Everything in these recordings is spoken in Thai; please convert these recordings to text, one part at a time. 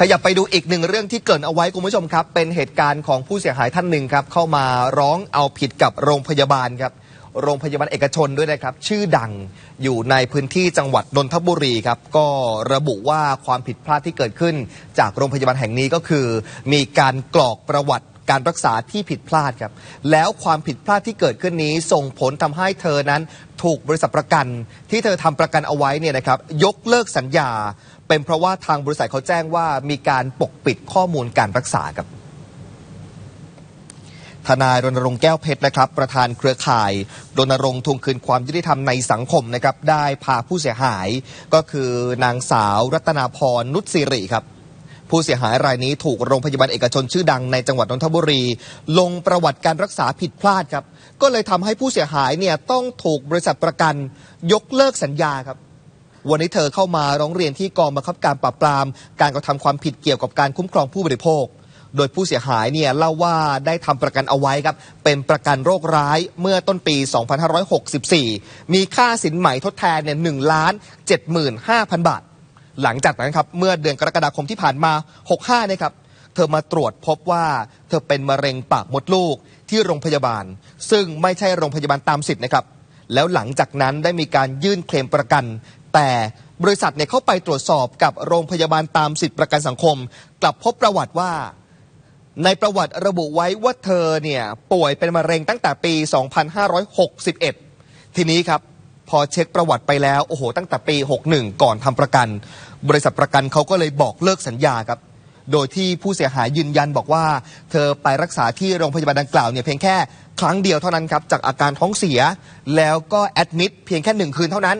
ขยับไปดูอีกหนึ่งเรื่องที่เกินเอาไว้คุณผู้ชมครับ เป็นเหตุการณ์ของผู้เสียหายท่านหนึ่งครับ เข้ามาร้องเอาผิดกับโรงพยาบาลครับ โรงพยาบาลเอกชนด้วยนะครับ ชื่อดังอยู่ในพื้นที่จังหวัดนนทบุรีครับ ก็ระบุว่าความผิดพลาดที่เกิดขึ้น จากโรงพยาบาลแห่งนี้ก็คือ มีการกรอกประวัติ การรักษาที่ผิดพลาดครับ แล้วความผิดพลาดที่เกิดขึ้นนี้ส่งผลทำให้เธอนั้นถูกบริษัทประกัน ที่เธอทำประกันเอาไว้เนี่ยนะครับยกเลิกสัญญา เป็นเพราะว่าทางบริษัทเขาแจ้งว่ามีการปกปิดข้อมูลการรักษาครับทนายรณรงค์แก้วเพชรนะครับ ประธานเครือข่ายรณรงค์ทวงคืนความยุติธรรมในสังคมนะครับ ได้พาผู้เสียหาย ก็คือนางสาวรัตนาพรนุชสิริครับ ผู้เสียหายรายนี้ถูกโรงพยาบาลเอกชนชื่อดังในจังหวัดนนทบุรี ลงประวัติการรักษาผิดพลาดครับ ก็เลยทำให้ผู้เสียหายเนี่ยต้องถูกบริษัทประกัน ยกเลิกสัญญาครับ วันนี้เธอเข้ามาร้องเรียนที่กองบังคับการปราบปราม การกระทำความผิดเกี่ยวกับการคุ้มครองผู้บริโภค โดยผู้เสียหายเนี่ยเล่าว่าได้ทำประกันเอาไว้ครับ เป็นประกันโรคร้ายเมื่อต้นปี 2564 มีค่าสินไหมทดแทนเนี่ย1ล้าน75,000บาท หลังจากนั้นครับเมื่อเดือนกรกฎาคมที่ผ่านมา 65เนี่ยครับเธอมาตรวจพบว่าเธอเป็นมะเร็งปากมดลูกที่โรงพยาบาล ซึ่งไม่ใช่โรงพยาบาลตามสิทธิ์นะครับ แล้วหลังจากนั้นได้มีการยื่นเคลมประกัน แต่บริษัทเนี่ยเข้าไปตรวจสอบกับโรงพยาบาลตามสิทธิประกันสังคม กลับพบประวัติว่า ในประวัติระบุไว้ว่าเธอเนี่ยป่วยเป็นมะเร็งตั้งแต่ปี 2561 ทีนี้ครับ พอเช็คประวัติไปแล้วโอ้โหตั้งแต่ปี 61 ก่อนทำประกัน บริษัทประกันเขาก็เลยบอกเลิกสัญญาครับ โดยที่ผู้เสียหายยืนยันบอกว่า เธอไปรักษาที่โรงพยาบาลดังกล่าวเนี่ยเพียงแค่ครั้งเดียวเท่านั้นครับจากอาการท้องเสีย แล้วก็แอดมิดเพียงแค่หนึ่งคืนเท่านั้น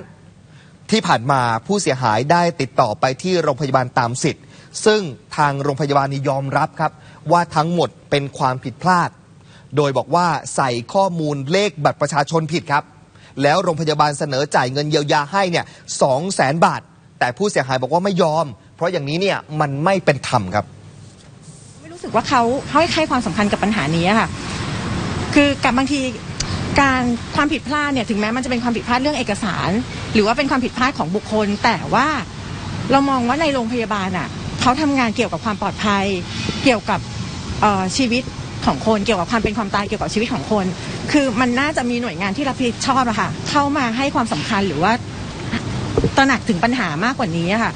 ที่ผ่านมาผู้เสียหายได้ติดต่อไปที่โรงพยาบาลตามสิทธิ์ ซึ่งทางโรงพยาบาลนี่ยอมรับครับ ว่าทั้งหมดเป็นความผิดพลาด โดยบอกว่าใส่ข้อมูลเลขบัตรประชาชนผิดครับ แล้วโรงพยาบาลเสนอจ่ายเงินเยียวยาให้เนี่ยสองแสนบาท แต่ผู้เสียหายบอกว่าไม่ยอม เพราะอย่างนี้เนี่ยมันไม่เป็นธรรมครับ ไม่รู้สึกว่าเขาเขาให้ความสำคัญกับปัญหานี้ค่ะ คือกับบางทีการความผิดพลาดเนี่ยถึงแม้มันจะเป็นความผิดพลาดเรื่องเอกสาร หรือว่าเป็นความผิดพลาดของบุคคล แต่ว่าเรามองว่าในโรงพยาบาลอะเขาทำงานเกี่ยวกับความปลอดภัย เกี่ยวกับชีวิต ของคน เกี่ยวกับความเป็นความตายเกี่ยวกับชีวิตของคน คือมันน่าจะมีหน่วยงานที่รับผิดชอบอะค่ะเข้ามาให้ความสำคัญหรือว่าตระหนักถึงปัญหามากกว่านี้อะค่ะ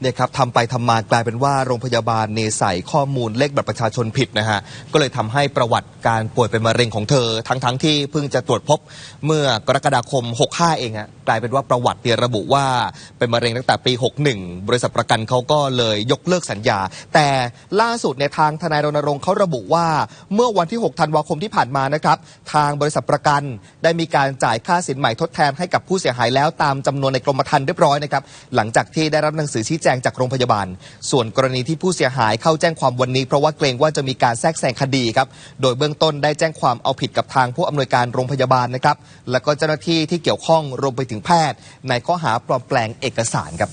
เนี่ยครับทำไปทำมากลายเป็นว่าโรงพยาบาลเนใส่ข้อมูลเลขบัตรประชาชนผิดนะฮะก็เลยทำให้ประวัติการป่วยเป็นมะเร็งของเธอ ทั้งทั้งที่เพิ่งจะตรวจพบเมื่อกรกฎาคม 65 เองฮะกลายเป็นว่าประวัติเนี่ยระบุว่าเป็นมะเร็งตั้งแต่ปี 61 บริษัทประกันเขาก็เลยยกเลิกสัญญา แต่ล่าสุดในทางทนายรณรงค์เขาระบุว่า เมื่อวันที่ 6 ธันวาคมที่ผ่านมานะครับ ทางบริษัทประกันได้มีการจ่ายค่าสินใหม่ทดแทนให้กับผู้เสียหายแล้วตามจำนวนในกรมธรรม์เรียบร้อยนะครับ หลังจากที่ได้รับหนังสือชี้แจงจากโรงพยาบาล ส่วนกรณีที่ผู้เสียหายเข้าแจ้งความวันนี้ เพราะว่าเกรงว่าจะมีการแทรกแซงคดีครับ โดยเบื้องต้นได้แจ้งความเอาผิดกับทางผู้อำนวยการโรงพยาบาลนะครับ แล้วก็เจ้าหน้าที่ที่เกี่ยวข้องรวมไปถึงแพทย์ ในข้อหาปลอมแปลงเอกสารครับ